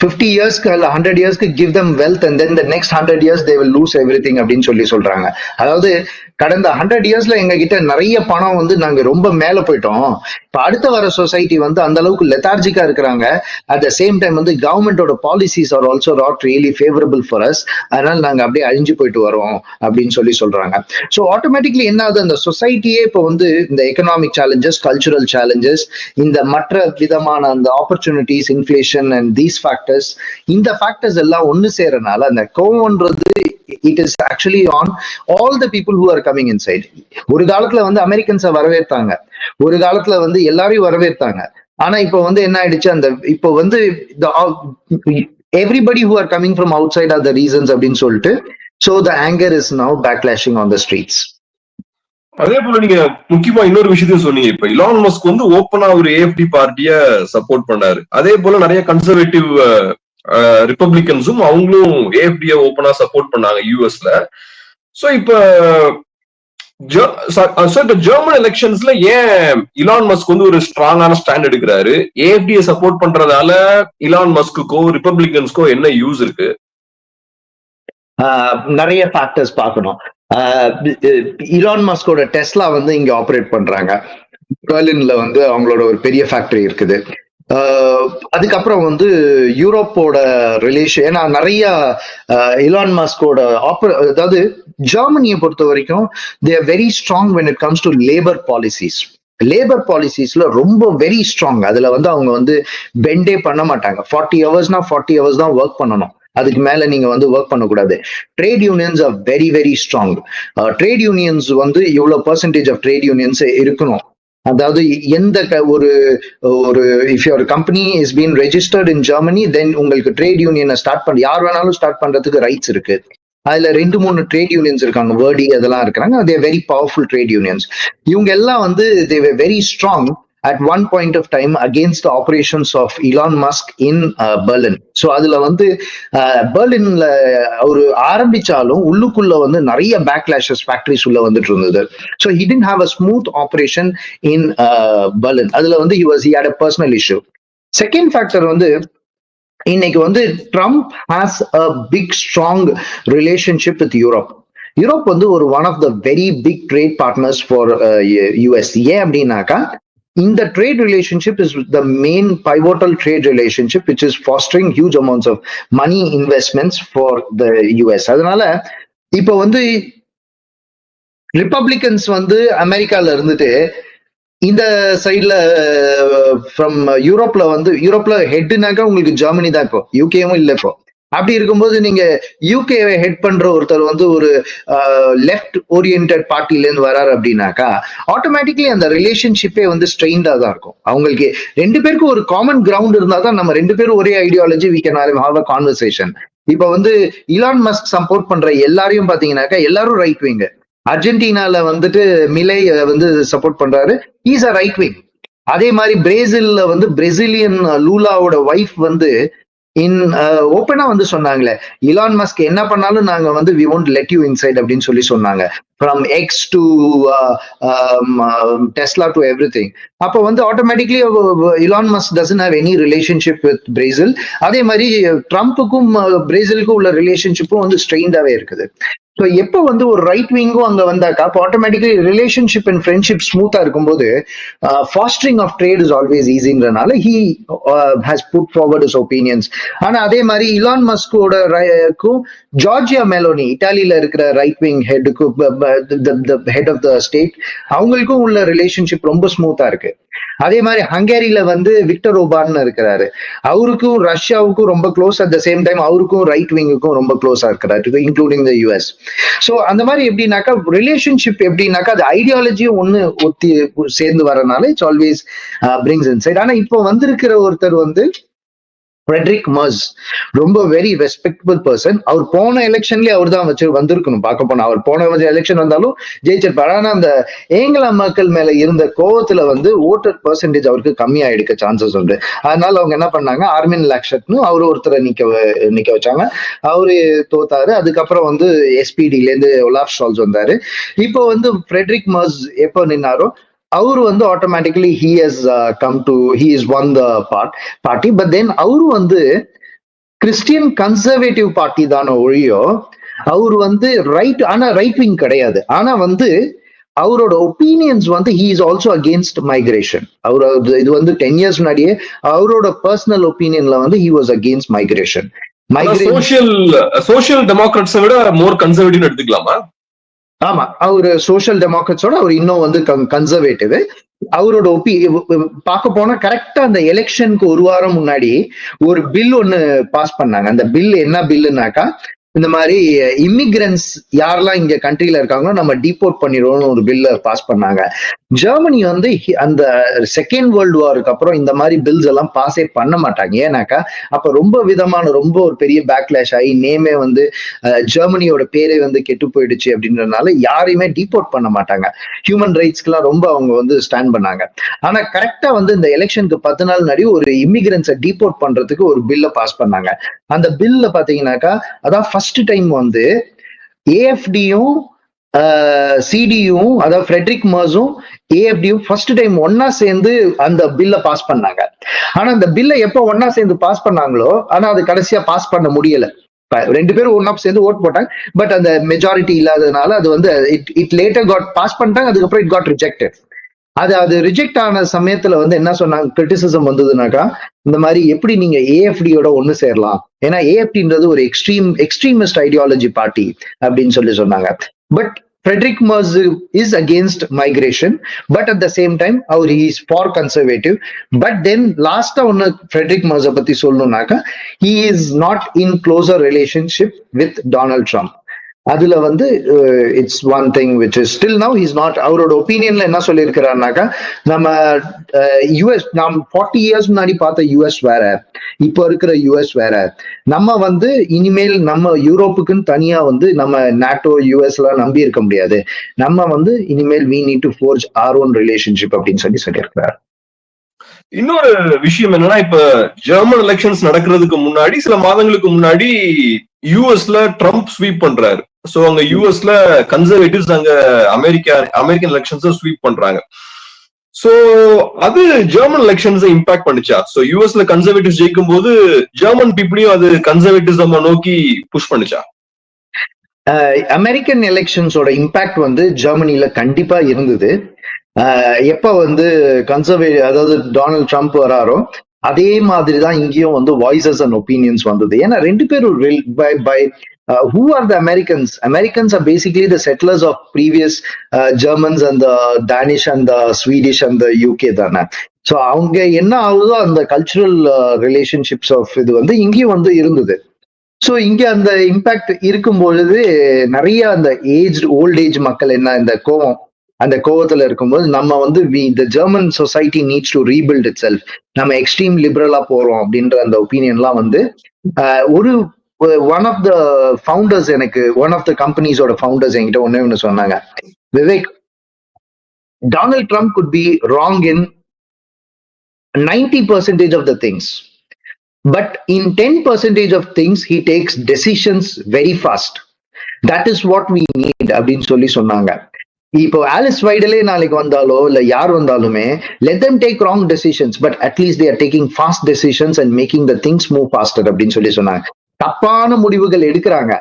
ஃபிஃப்டி இயர்ஸ்க்கு அல்ல ஹண்ட்ரட் இயர்ஸ்க்கு give them wealth and then the next hundred years they will lose every thing அப்படின்னு சொல்லி சொல்றாங்க. அதாவது கடந்த ஹண்ட்ரட் இயர்ஸ்ல எங்க கிட்ட நிறைய பணம் வந்து நாங்க ரொம்ப மேல போயிட்டோம். இப்ப அடுத்த வர சொசைட்டி வந்து அந்த அளவுக்கு லெத்தார்ஜிக்கா இருக்கிறாங்க. அட் த சேம் டைம் வந்து கவர்மெண்டோட policies are also not really favourable for us அதனால நாங்க அப்படியே அழிஞ்சு போயிட்டு வரோம் அப்படின்னு சொல்லி சொல்றாங்க. ஸோ ஆட்டோமேட்டிக்லி என்ன ஆகுது அந்த சொசைட்டியே இப்போ வந்து இந்த எக்கனாமிக் சேலஞ்சஸ் கல்ச்சுரல் சேலஞ்சஸ் இந்த மற்ற விதமான அந்த opportunities inflation and these factors இந்த ஃபேக்டர்ஸ் எல்லாம் ஒன்று சேரனால அந்த கோவம்ன்றது it is actually on all the people who are coming inside ஒரு காலத்துல வந்து அமெரிக்கன்ஸை வரவேற்றாங்க. ஒரு காலத்துல வந்து எல்லாரையும் வரவேற்றாங்க. ஆனா இப்போ வந்து என்ன ஆயிடுச்சு? அந்த இப்போ வந்து everybody who are coming from outside are the reasons அப்படின்னு சொல்லிட்டு so the anger is now backlashing on the streets அதே போல நீங்க முக்கியமா இன்னொரு விஷயத்தையும் சொன்னீங்க இப்ப. இலான் மஸ்க் வந்து ஓப்பனா ஒரு ஏஎஃப்டி பார்ட்டிய சப்போர்ட் பண்ணாரு. அதே போல நிறைய கன்சர்வேட்டிவ் ரிப்பப்ளிகன்ஸும் அவங்களும் ஏஎஃப்டிய ஓப்பனா சப்போர்ட் பண்ணாங்க யூஎஸ்ல சோ இப்ப ஜெர்மன் எலெக்ஷன்ஸ்ல ஏன் இலான் மஸ்க் வந்து ஒரு ஸ்ட்ராங்கான ஸ்டாண்ட் எடுக்கிறாரு? ஏஎஃப்டியை சப்போர்ட் பண்றதால இலான் மஸ்க்குக்கோ ரிப்பப்ளிகன்ஸ்க்கோ என்ன யூஸ் இருக்கு? நிறைய ஃபேக்டர்ஸ் பார்க்கணும். இலான் மஸ்கோட டெஸ்லா வந்து இங்க ஆப்ரேட் பண்றாங்க. பெர்லின்ல வந்து அவங்களோட ஒரு பெரிய ஃபேக்டரி இருக்குது. அதுக்கப்புறம் வந்து யூரோப்போட ரிலேஷன் ஏன்னா நிறைய இலான் மாஸ்கோட ஆப்பர் அதாவது ஜெர்மனியை பொறுத்த வரைக்கும் they are very strong when it comes to labour policies labour பாலிசிஸ்ல ரொம்ப வெரி ஸ்ட்ராங் அதுல வந்து அவங்க வந்து பெண்டே பண்ண மாட்டாங்க. ஃபார்ட்டி ஹவர்ஸ்னா ஃபார்ட்டி ஹவர்ஸ் தான் ஒர்க் பண்ணணும். அதுக்கு மேல நீங்க வந்து ஒர்க் பண்ணக்கூடாது. Trade unions are very very strong trade unions வந்து இவ்வளவு பர்சன்டேஜ் ஆஃப் ட்ரேட் யூனியன்ஸ் இருக்கணும். அதாவது எந்த ஒரு ஒரு if your company is been registered in Germany then உங்களுக்கு ட்ரேட் யூனியனை ஸ்டார்ட் பண்ண யார் வேணாலும் ஸ்டார்ட் பண்றதுக்கு ரைட்ஸ் இருக்கு. அதுல ரெண்டு மூணு ட்ரேட் யூனியன்ஸ் இருக்காங்க. வேர்டி அதெல்லாம் இருக்கிறாங்க. They very powerful trade unions இவங்க எல்லாம் வந்து they very strong at one point of time against the of Elon Musk in Berlin so அதுல வந்து பெர்லின்ல அவரு ஆரம்பிச்சாலும் உள்ளுக்குள்ள வந்து நிறைய பேக்லாஷஸ் ஃபேக்டரிஸ் உள்ள வந்துட்டு இருந்தது. So he tend have a smooth operation in Berlin அதுல வந்து he was he had a personal issue second factor வந்து இன்னைக்கு வந்து Trump has a big strong relationship with Europe Europe வந்து ஒரு one of the very big trade partners for US ஏன் அப்படின்னாக்கா இந்த trade relationship is the main pivotal trade relationship which is fostering huge amounts of money investments for the US அதனால இப்போ வந்து Republicans வந்து அமெரிக்கால இருந்துட்டு இந்த சைட்ல ஃப்ரம் யூரோப்ல வந்து யூரோப்ல ஹெட்னாக்கா உங்களுக்கு ஜெர்மனி தான் இப்போ யூகேவும் இல்லை இப்போ அப்படி இருக்கும்போது நீங்க யூகேவை ஹெட் பண்ற ஒருத்தர் வந்து ஒரு லெஃப்ட் ஓரியன்ட் பார்ட்டில இருந்து வராரு அப்படின்னாக்கா ஆட்டோமேட்டிக்லி அந்த ரிலேஷன்ஷிப்பே வந்து ஸ்ட்ரெயின்டா தான் இருக்கும். அவங்களுக்கு ரெண்டு பேருக்கும் ஒரு காமன் கிரவுண்ட் இருந்தா தான் நம்ம ரெண்டு பேரும் ஒரே ideology we can have a conversation இப்ப வந்து இலான் மஸ்க் சப்போர்ட் பண்ற எல்லாரையும் பாத்தீங்கன்னாக்கா எல்லாரும் ரைட் விங்க அர்ஜென்டினால வந்துட்டு மிலை வந்து சப்போர்ட் பண்றாரு. இஸ் அ ரைட் விங் அதே மாதிரி பிரேசில்ல வந்து பிரேசிலியன் லூலாவோட ஒய்ஃப் வந்து இன் ஓப்பனா வந்து சொன்னாங்களே. இலான் மஸ்க் என்ன பண்ணாலும் நாங்க வந்து we won't let you inside அப்படின்னு சொல்லி சொன்னாங்க. From X to Tesla to every thing அப்போ வந்து automatically Elon Musk doesn't have any relationship with Brazil அதே மாதிரி ட்ரம்ப்புக்கும் பிரேசிலுக்கும் உள்ள ரிலேஷன்ஷிப்பும் வந்து ஸ்ட்ரெயின்டாவே இருக்குது. ஸோ எப்போ வந்து ஒரு ரைட் விங்கும் அங்க வந்தாக்கா அப்போ ஆட்டோமேட்டிக்கலி ரிலேஷன்ஷிப் அண்ட் ஃப்ரெண்ட்ஷிப் ஸ்மூத்தாக இருக்கும்போது fostering of trade is always ஈஸிங்கிறனால he has put forward is opinions ஆனா அதே மாதிரி இலான் மஸ்கோட க்கும் ஜார்ஜியா மெலோனி இட்டாலியில இருக்கிற ரைட் விங் ஹெட்டுக்கும் ஹெட் ஆஃப் த ஸ்டேட் அவங்களுக்கும் உள்ள ரிலேஷன்ஷிப் ரொம்ப ஸ்மூத்தா இருக்கு. அதே மாதிரி ஹங்கேரியில வந்து விக்டர் ஓபான்னு இருக்கிறாரு. அவருக்கும் ரஷ்யாவுக்கும் ரொம்ப close at the same time அவருக்கும் ரைட் விங்குக்கும் ரொம்ப க்ளோஸா இருக்கிறாரு இன்க்ளூடிங் த யூஎஸ் ஸோ அந்த மாதிரி எப்படின்னாக்கா ரிலேஷன்ஷிப் எப்படின்னாக்கா அது ஐடியாலஜியும் ஒண்ணு ஒத்தி சேர்ந்து வரனால இட்ஸ் ஆல்வேஸ் பிரிங்ஸ் இன்சைட் ஆனா இப்போ வந்திருக்கிற ஒருத்தர் வந்து ஃப்ரெட்ரிக் மஸ் ரொம்ப வெரி ரெஸ்பெக்டபிள் பர்சன் அவர் போன எலெக்ஷன்லயே அவர் தான் வச்சு வந்திருக்கணும் பார்க்க போனா. அவர் போன எலெக்ஷன் வந்தாலும் ஜெயிச்சிருப்பார். ஆனா அந்த ஏங்கலா மக்கள் மேல இருந்த கோவத்துல வந்து ஓட்டர் பர்சன்டேஜ் அவருக்கு கம்மியாயிடுக்க சான்சஸ் உண்டு. அதனால அவங்க என்ன பண்ணாங்க? ஆர்மின் லாக்ஷட்னு அவர் ஒருத்தரை நிக்க நிக்க வச்சாங்க. அவரு தோத்தாரு. அதுக்கப்புறம் வந்து எஸ்பிடில இருந்து ஒலாப் ஸ்டால்ஸ் வந்தாரு. இப்போ வந்து ஃப்ரெட்ரிக் மஸ் எப்போ நின்னாரோ அவரு வந்து automatically he has come to he is one the part party but then அவரு வந்து கிறிஸ்டியன் கன்சர்வேட்டிவ் பார்ட்டி தான ஒழியோ அவர் வந்து ரைட் ஆனா ரைட் விங் கிடையாது. ஆனா வந்து அவரோட ஒப்பீனியன்ஸ் வந்து he is also against migration அவர் இது வந்து டென் இயர்ஸ் முன்னாடியே அவரோட பர்சனல் ஒப்பீனியன்ல வந்து he was against migration social social டெமோக்ராட்ஸை விட மோர் கன்சர்வேட்டிவ் எடுத்துக்கலாமா? ஆமா அவரு சோசியல் டெமோக்ரட்ஸோட அவர் இன்னும் வந்து கன்சர்வேட்டிவ் அவரோட ஒப்பி பார்க்க போனா கரெக்டா அந்த எலெக்ஷனுக்கு ஒரு வாரம் முன்னாடி ஒரு பில் ஒன்னு பாஸ் பண்ணாங்க. அந்த பில் என்ன பில்லுனாக்கா இந்த மாதிரி இமிகிரன்ஸ் யாரெல்லாம் இங்க கண்ட்ரில இருக்காங்களோ நம்ம டிபோர்ட் பண்ணிடுவோம்னு ஒரு பில்ல பாஸ் பண்ணாங்க. ஜெர்மனி வந்து அந்த செகண்ட் வேர்ல்டு வாருக்கு அப்புறம் இந்த மாதிரி பில்ஸ் எல்லாம் பாஸே பண்ண மாட்டாங்க. ஏன்னாக்கா அப்ப ரொம்ப விதமான ரொம்ப ஒரு பெரிய பேக்லேஷ் ஆகி நேமே வந்து ஜெர்மனியோட பேரே வந்து கெட்டு போயிடுச்சு அப்படின்றதுனால யாரையுமே டிபோர்ட் பண்ண மாட்டாங்க. ஹியூமன் ரைட்ஸ்க்குலாம் ரொம்ப அவங்க வந்து ஸ்டாண்ட் பண்ணாங்க. ஆனா கரெக்டா வந்து இந்த எலெக்ஷனுக்கு பத்து நாள் முன்னாடி ஒரு இமிகிரன்ஸை டிபோர்ட் பண்றதுக்கு ஒரு பில்ல பாஸ் பண்ணாங்க. அந்த பில்ல பாத்தீங்கன்னாக்கா அதான் ஃபர்ஸ்ட் டைம் வந்து ஏஎஃப்டியும் சிடியும் அதாவது ஃப்ரெட்ரிக் மர்ஸும் ஏஎஃப்டியும் ஃபர்ஸ்ட் டைம் ஒன்னா சேர்ந்து அந்த பில்லை பாஸ் பண்ணாங்க. ஆனா அந்த பில்லை எப்போ ஒன்னா சேர்ந்து பாஸ் பண்ணாங்களோ ஆனா அது கடைசியா பாஸ் பண்ண முடியல. ரெண்டு பேரும் ஒன்னா சேர்ந்து ஓட் போட்டாங்க. பட் அந்த மெஜாரிட்டி இல்லாததுனால அது வந்து it it later got pass பண்ணிட்டாங்க அதுக்கப்புறம் இட் காட் ரிஜெக்டட் அது அது ரிஜெக்ட் ஆன சமயத்துல வந்து என்ன சொன்னாங்க கிரிட்டிசிசம் வந்ததுனாக்கா இந்த மாதிரி எப்படி நீங்க ஏஎஃப்டியோட ஒண்ணு சேரலாம் ஏன்னா ஏஎஃப்டின்றது ஒரு எக்ஸ்ட்ரீம் எக்ஸ்ட்ரீமிஸ்ட் ஐடியாலஜி பார்ட்டி அப்படின்னு சொல்லி சொன்னாங்க but Frederick Merz is against migration, but at the same time, our he is for conservative. But then last one, Frederick Merz பத்தி சொல்லணும்னாக்கா he is not in closer relationship with Donald Trump. அதுல வந்து it's one thing which is still now is not அவரோட ஒப்பீனியன்ல என்ன சொல்லியிருக்கிறாருனாக்கா நம்ம US நாம் forty years முன்னாடி பார்த்த யூஎஸ் வேற இப்போ இருக்கிற யூஎஸ் வேற. நம்ம வந்து இனிமேல் நம்ம யூரோப்புக்குன்னு தனியா வந்து நம்ம நாட்டோ யூஎஸ் எல்லாம் நம்பி இருக்க முடியாது. நம்ம வந்து இனிமேல் we need to forge our own relationship அப்படின்னு சொல்லி சொல்லியிருக்கிறார். இன்னொரு விஷயம் என்னன்னா இப்ப ஜெர்மன் எலெக்ஷன்ஸ் நடக்கிறதுக்கு முன்னாடி சில மாதங்களுக்கு முன்னாடி யூஎஸ்ல ட்ரம்ப் ஸ்வீப் பண்றாரு. சோ அங்க யூஎஸ்ல கன்சர்வேட்டிவ்ஸ் அங்க அமெரிக்கா அமெரிக்கன் எலெக்ஷன்ஸ் ஸ்வீப் பண்றாங்க. சோ அது ஜெர்மன் எலெக்ஷன்ஸ் இம்பாக்ட் பண்ணுச்சா? சோ யூஎஸ்ல கன்சர்வேட்டிவ்ஸ் ஜெயிக்கும் போது ஜெர்மன் பீப்புளையும் அது கன்சர்வேட்டிவ்ஸ் நோக்கி புஷ் பண்ணுச்சா? அமெரிக்கன் எலெக்ஷன்ஸோட இம்பாக்ட் வந்து ஜெர்மனில கண்டிப்பா இருந்தது. எப்ப வந்து கன்சர்வே அதாவது டொனால்ட் ட்ரம்ப் வராரோ அதே மாதிரி தான் இங்கேயும் வந்து வாய்ஸஸ் அண்ட் ஒப்பீனியன்ஸ் வந்தது. ஏன்னா ரெண்டு பேரும் by by who are the Americans Americans are basically the settlers of previous Germans அந்த டேனிஷ் அண்ட் ஸ்வீடிஷ் அந்த யூகே தானே. ஸோ அவங்க என்ன ஆகுதோ அந்த கல்ச்சுரல் ரிலேஷன்ஷிப்ஸ் ஆஃப் இது வந்து இங்கேயும் வந்து இருந்தது. ஸோ இங்க அந்த இம்பாக்ட் இருக்கும் பொழுது நிறைய அந்த ஏஜ் ஓல்ட் ஏஜ் மக்கள் என்ன இந்த கோவம் அந்த கோவத்துல இருக்கும்போது நம்ம வந்து the German society needs to rebuild itself நம்ம எக்ஸ்ட்ரீம் லிபரலா போறோம் அப்படின்ற அந்த ஒப்பீனியன்லாம் வந்து ஒரு ஒன் ஆஃப் த ஃபவுண்டர்ஸ் எனக்கு ஒன் ஆஃப் த கம்பெனிஸோட ஃபவுண்டர்ஸ் என்கிட்ட ஒன்னே ஒன்று சொன்னாங்க. Vivek Donald Trump could be wrong in ninety percentage of the things but in ten percentage of things he takes decisions very fast that is what we need அப்படின்னு சொல்லி சொன்னாங்க. இப்போ Alice வைடலே நாளைக்கு வந்தாலோ இல்ல யார் வந்தாலுமே let them take wrong decisions but at least they're taking fast decisions and making the things move faster அப்படின்னு சொல்லி சொன்னாங்க. தப்பான முடிவுகள் எடுக்கிறாங்க.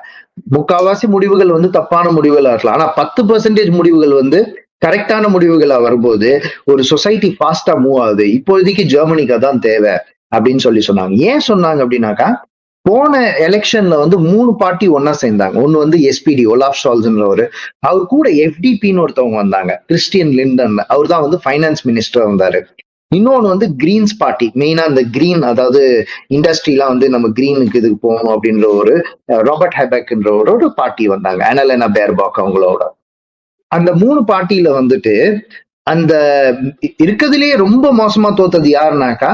முக்காவாசி முடிவுகள் வந்து தப்பான முடிவுகளா இருக்கலாம். ஆனா பத்து பர்சன்டேஜ் முடிவுகள் வந்து கரெக்டான முடிவுகளா வரும்போது ஒரு சொசைட்டி ஃபாஸ்டா மூவ் ஆகுது. இப்போதைக்கு ஜெர்மனிக்கு தான் தேவை அப்படின்னு சொல்லி சொன்னாங்க. ஏன் சொன்னாங்க அப்படின்னாக்கா போன எலெக்ஷன்ல வந்து மூணு பார்ட்டி ஒன்னா சேர்ந்தாங்க. ஒன்னு வந்து எஸ்பிடி ஒலாப் ஷால்ஸ்ன்றவர் அவர் கூட எஃப்டிபின்னு ஒருத்தவங்க வந்தாங்க. கிறிஸ்டியன் லிண்டன் அவர் தான் வந்து ஃபைனான்ஸ் மினிஸ்டர் வந்தாரு. இன்னொன்று வந்து கிரீன்ஸ் பார்ட்டி மெயினா இந்த கிரீன் அதாவது இண்டஸ்ட்ரிலாம் வந்து நம்ம கிரீனுக்கு இதுக்கு போகணும் அப்படின்ற ஒரு ராபர்ட் ஹேபக்ன்ற ஒரு பார்ட்டி வந்தாங்க. அனலனா பேர்பாக் அவங்களோட. அந்த மூணு பார்ட்டியில வந்துட்டு அந்த இருக்கிறதுலேயே ரொம்ப மோசமா தோத்தது யாருனாக்கா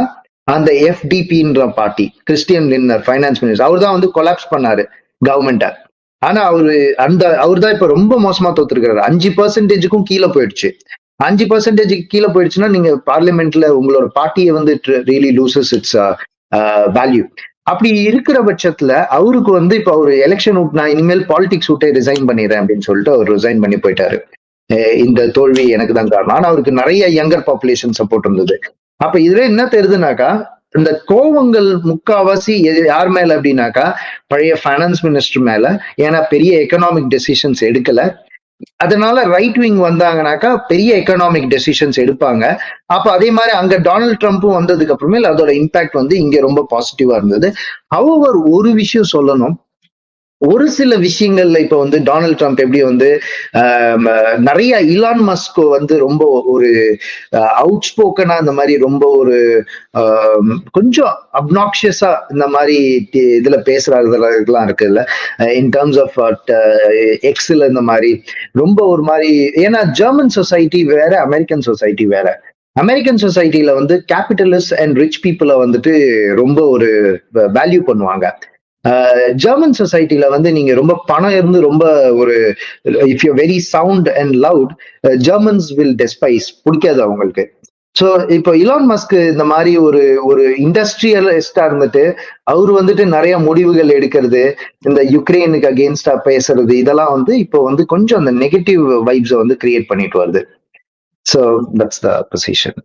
அந்த எஃப்டிபின்ற party Christian Lindner finance minister அவர் தான் வந்து கொலாப்ஸ் பண்ணாரு கவர்மெண்ட்டை ஆனா அவரு அந்த அவர் தான் இப்ப ரொம்ப மோசமா தோத்துருக்கிறாரு. அஞ்சு பர்சன்டேஜுக்கும் கீழே போயிடுச்சு. அஞ்சு பர்சன்டேஜுக்கு கீழே போயிடுச்சுன்னா நீங்க பார்லிமெண்ட்ல உங்களோட பார்ட்டியை வந்து ரியலி லூசஸ் இட்ஸ் வேல்யூ அப்படி இருக்கிற பட்சத்துல அவருக்கு வந்து இப்ப அவர் எலெக்ஷன் விட்டு நான் இனிமேல் பாலிடிக்ஸ் விட்டே ரிசைன் பண்ணிடுறேன் அப்படின்னு சொல்லிட்டு அவர் ரிசைன் பண்ணி போயிட்டாரு. இந்த தோல்வி எனக்கு தான் காரணம். ஆனா அவருக்கு நிறைய யங்கர் பாப்புலேஷன் சப்போர்ட் இருந்தது. அப்ப இதுல என்ன தெரியுதுனாக்கா இந்த கோவங்கள் முக்காவாசி யார் மேல அப்படின்னாக்கா பழைய ஃபைனான்ஸ் மினிஸ்டர் மேல ஏன்னா பெரிய எக்கனாமிக் டெசிஷன்ஸ் எடுக்கல. அதனால ரைட் விங் வந்தாங்கனாக்கா பெரிய எக்கனாமிக் டெசிஷன்ஸ் எடுப்பாங்க. அப்ப அதே மாதிரி அங்க டொனால்ட் ட்ரம்ப்பும் வந்ததுக்கு அப்புறமே அதோட இம்பாக்ட் வந்து இங்க ரொம்ப பாசிட்டிவா இருந்தது. அவர் ஒரு விஷயம் சொல்லணும். ஒரு சில விஷயங்கள்ல இப்ப வந்து டொனால்ட் ட்ரம்ப் எப்படி வந்து நிறைய இலான் மஸ்கோ வந்து ரொம்ப ஒரு அவுட் ஸ்போக்கனா இந்த மாதிரி ரொம்ப ஒரு கொஞ்சம் அப்னாக்சியஸா இந்த மாதிரி இதுல பேசுறதுலாம் இருக்குல்ல. இன் டேர்ம்ஸ் ஆஃப் எக்ஸ்ல இந்த மாதிரி ரொம்ப ஒரு மாதிரி ஏன்னா ஜெர்மன் சொசைட்டி வேற அமெரிக்கன் சொசைட்டி வேற. அமெரிக்கன் சொசைட்டில வந்து கேபிட்டலிஸ்ட் அண்ட் ரிச் பீப்புளை வந்துட்டு ரொம்ப ஒரு வேல்யூ பண்ணுவாங்க. ஜெர்மன் சொசைட்டில வந்து நீங்க ரொம்ப பணம் இருந்து ரொம்ப ஒரு if you very sound and loud Germans will despise பிடிக்காது அவங்களுக்கு. ஸோ இப்போ இலான் மஸ்க் இந்த மாதிரி ஒரு ஒரு இண்டஸ்ட்ரியலிஸ்டா இருந்துட்டு அவர் வந்துட்டு நிறைய முடிவுகள் எடுக்கிறது இந்த யுக்ரைனுக்கு அகேன்ஸ்டா பேசுறது இதெல்லாம் வந்து இப்போ வந்து கொஞ்சம் அந்த நெகட்டிவ் வைப்ஸை வந்து கிரியேட் பண்ணிட்டு வருது. ஸோ தட்ஸ் த பொசிஷன்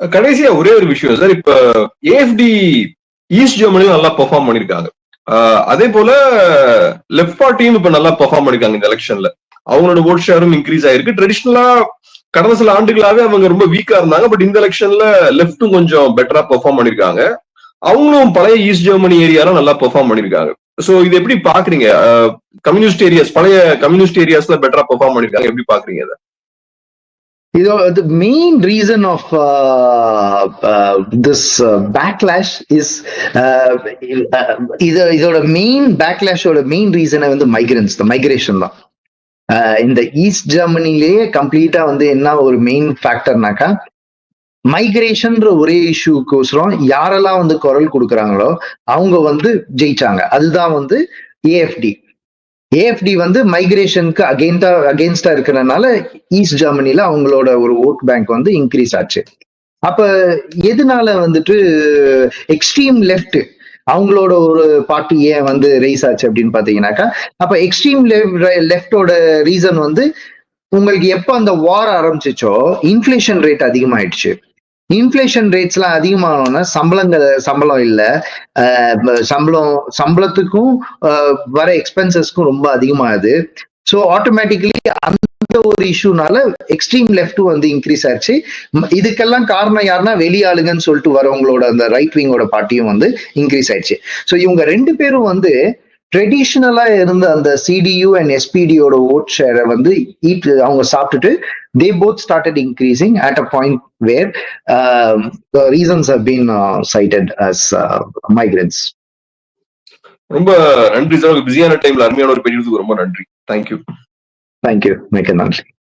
கடைசியா ஒரே ஒரு விஷயம் சார் இப்ப ஏஎஃப்டி ஈஸ்ட் ஜெர்மனில நல்லா பெர்ஃபார்ம் பண்ணிருக்காங்க. அதே போல லெஃப்ட் பார்ட்டியும் இப்ப நல்லா பெர்ஃபார்ம் பண்ணிருக்காங்க இந்த எலெக்ஷன்ல அவங்களோட ஓட் ஷேரும் இன்க்ரீஸ் ஆயிருக்கு. ட்ரெடிஷ்னலா கடந்த சில ஆண்டுகளாவே அவங்க ரொம்ப வீக்கா இருந்தாங்க. பட் இந்த எலெக்ஷன்ல லெப்டும் கொஞ்சம் பெட்டரா பெர்ஃபார்ம் பண்ணிருக்காங்க. அவங்களும் பழைய ஈஸ்ட் ஜெர்மனி ஏரியால நல்லா பெர்ஃபார்ம் பண்ணிருக்காங்க. சோ இது எப்படி பாக்குறீங்க? கம்யூனிஸ்ட் ஏரியாஸ் பழைய கம்யூனிஸ்ட் ஏரியாஸ்ல பெட்டரா பெர்ஃபார்ம் பண்ணிருக்காங்க. எப்படி பாக்குறீங்க அதை the main reason of uh, uh, this uh, backlash is uh, uh, இது இதோட மெயின் பேக்லாஷோட மெயின் ரீசனை வந்து மைக்ரன்ஸ் தான் மைக்ரேஷன் தான். இந்த ஈஸ்ட் ஜெர்மனிலேயே கம்ப்ளீட்டா வந்து என்ன ஒரு மெயின் ஃபேக்டர்னாக்கா மைக்ரேஷன்ற ஒரே இஷ்யூக்கோசரம் யாரெல்லாம் வந்து குரல் கொடுக்குறாங்களோ அவங்க வந்து ஜெயிச்சாங்க. அதுதான் வந்து ஏஎஃப்டி ஏஎஃப்டி வந்து மைக்ரேஷனுக்கு அகெயின்டா அகெயின்ஸ்டா இருக்கிறதுனால ஈஸ்ட் ஜெர்மனில அவங்களோட ஒரு ஓட் பேங்க் வந்து இன்க்ரீஸ் ஆச்சு. அப்ப எதனால வந்துட்டு எக்ஸ்ட்ரீம் லெஃப்ட் அவங்களோட ஒரு பார்ட்டி ஏன் வந்து ரைஸ் ஆச்சு அப்படின்னு பாத்தீங்கன்னாக்கா அப்ப எக்ஸ்ட்ரீம் லெஃப்டோட ரீசன் வந்து உங்களுக்கு எப்ப அந்த வார் ஆரம்பிச்சிச்சோ இன்ஃபிளேஷன் ரேட் அதிகமாயிடுச்சு. இன்ஃபிளேஷன் ரேட்ஸ் எல்லாம் அதிகமானோன்னா சம்பளங்கள் சம்பளம் இல்லை. சம்பளம் சம்பளத்துக்கும் வர எக்ஸ்பென்சஸ்க்கும் ரொம்ப அதிகமாகுது. ஸோ ஆட்டோமேட்டிக்கலி அந்த ஒரு இஷ்யூனால எக்ஸ்ட்ரீம் லெஃப்ட்டும் வந்து இன்க்ரீஸ் ஆச்சு. இதுக்கெல்லாம் காரணம் யாருன்னா வெளியாளுங்கன்னு சொல்லிட்டு வரவங்களோட அந்த ரைட் விங்கோட பார்ட்டியும் வந்து இன்க்ரீஸ் ஆயிடுச்சு. ஸோ இவங்க ரெண்டு பேரும் வந்து ட்ரெடிஷ்னலா இருந்த அந்த சிடியு அண்ட் எஸ்பிடியோட ஓட் ஷேரை வந்து ஈட் அவங்க சாப்பிட்டுட்டு they both started increasing at a point where reasons have been cited as migrants ரொம்ப நன்றி சார். பிஸியான டைம்ல அருமையான ஒரு பெரியதுக்கு ரொம்ப நன்றி. தேங்க்யூ தேங்க்யூ மிக்க நன்றி.